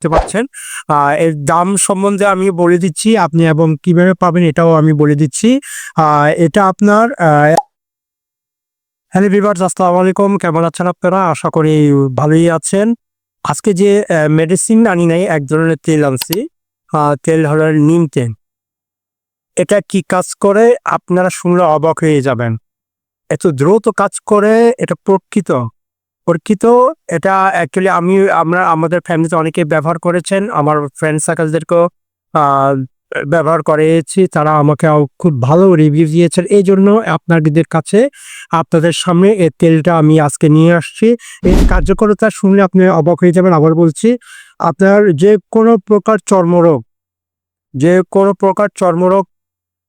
দেখতে পাচ্ছেন। এর দাম সম্বন্ধে আমি বলে দিচ্ছি, আপনি এবং কীভাবে পাবেন এটাও আমি বলে দিচ্ছি। এটা আপনার হ্যালো ভিভার্স আসসালামু আলাইকুম। কেমন আছেন আপনারা? আশা করি ভালোই আছেন। আজকে যে মেডিসিন আনি নাই, এক ধরনের তেল আনছি। তেল হলো নিম তেল। এটা কি কাজ করে? আপনারা শুনলে অবাক হয়ে যাবেন। এত দ্রুত কাজ করে, এটা প্রকৃত। প্রকৃত এটা অ্যাকচুয়ালি আমি, আমরা, আমাদের ফ্যামিলিতে অনেকে ব্যবহার করেছেন। আমার ফ্রেন্ড সার্কেলদেরকেও ব্যবহার করেছি। তারা আমাকে খুব ভালো রিভিউ দিয়েছেন। এই জন্য আপনাদের কাছে, আপনাদের সামনে এই তেলটা আমি আজকে নিয়ে আসছি। এর কার্যকরতা শুনলে আপনি অবাক হয়ে যাবেন। আবার বলছি, আপনার যে কোনো প্রকার চর্মরোগ যে কোনো প্রকার চর্মরোগ,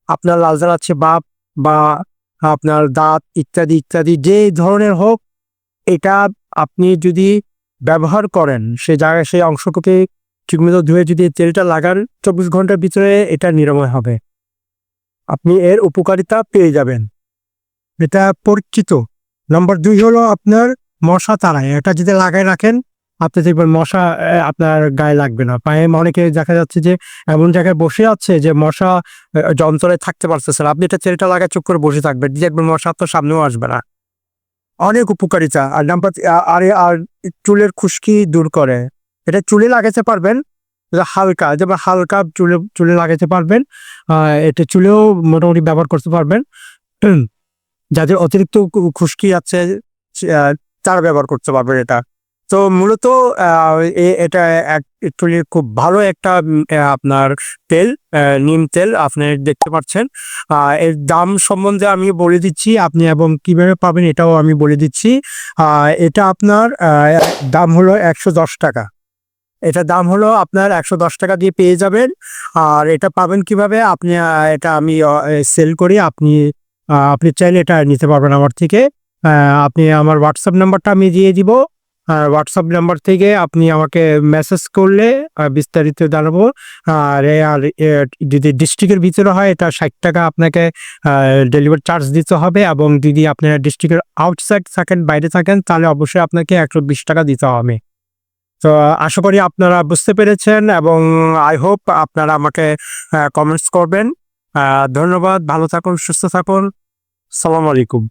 আপনার লালজার আছে বাপ বা আপনার দাঁত ইত্যাদি ইত্যাদি যে ধরনের হোক এটা আপনি যদি ব্যবহার করেন, সে জায়গায় সেই অংশকে ঠিকমতো ধুয়ে যদি তেলটা লাগান, চব্বিশ ঘণ্টার ভিতরে এটা নিরাময় হবে। আপনি এর উপকারিতা পেয়ে যাবেন। এটা পরিচিত নম্বর দুই হলো আপনার মশা তাড়ায়। এটা যদি লাগায় রাখেন, আপনি দেখবেন মশা আপনার গায়ে লাগবে না। পায়ে অনেকে দেখা যাচ্ছে যে এমন জায়গায় বসে আছে যে মশা যন্ত্রে থাকতে পারতেছে না। আপনি এটা তেলটা লাগায় চুপ করে বসে থাকবেন। দেখবেন মশা আপনার সামনেও আসবে না। অনেক উপকারিতা। আর নাম্বার আর আর চুলের খুশকি দূর করে। এটা চুলে লাগাতে পারবেন হালকা যেমন হালকা চুলে চুলে লাগাতে পারবেন এটা চুলেও মোটামুটি ব্যবহার করতে পারবেন। যাদের অতিরিক্ত খুশকি আছে তারা ব্যবহার করতে পারবেন এটা। তো মূলত এটা অ্যাকচুয়ালি খুব ভালো একটা আপনার তেল নিম তেল আপনি দেখতে পাচ্ছেন। এর দাম সম্বন্ধে আমি বলে দিচ্ছি, আপনি এবং কীভাবে পাবেন এটাও আমি বলে দিচ্ছি। এটা আপনার দাম হলো একশো দশ টাকা। এটা দাম হলো আপনার একশো দশ টাকা দিয়ে পেয়ে যাবেন। আর এটা পাবেন কীভাবে? আপনি এটা আমি সেল করি। আপনি আপনি চাইলে এটা নিতে পারবেন আমার থেকে। আপনি আমার হোয়াটসঅ্যাপ নাম্বারটা আমি দিয়ে দিব। আর হোয়াটসঅ্যাপ নাম্বার থেকে আপনি আমাকে মেসেজ করলে বিস্তারিত জানাব। আর আর যদি ডিস্ট্রিক্টের ভিতরে হয়, এটা ষাট টাকা আপনাকে ডেলিভারি চার্জ দিতে হবে এবং যদি আপনারা ডিস্ট্রিক্টের আউটসাইড থাকেন, বাইরে থাকেন, তাহলে অবশ্যই আপনাকে একশো বিশ টাকা দিতে হবে। তো, আশা করি আপনারা বুঝতে পেরেছেন এবং আই হোপ আপনারা আমাকে কমেন্টস করবেন। ধন্যবাদ, ভালো থাকুন, সুস্থ থাকুন। সালাম আলাইকুম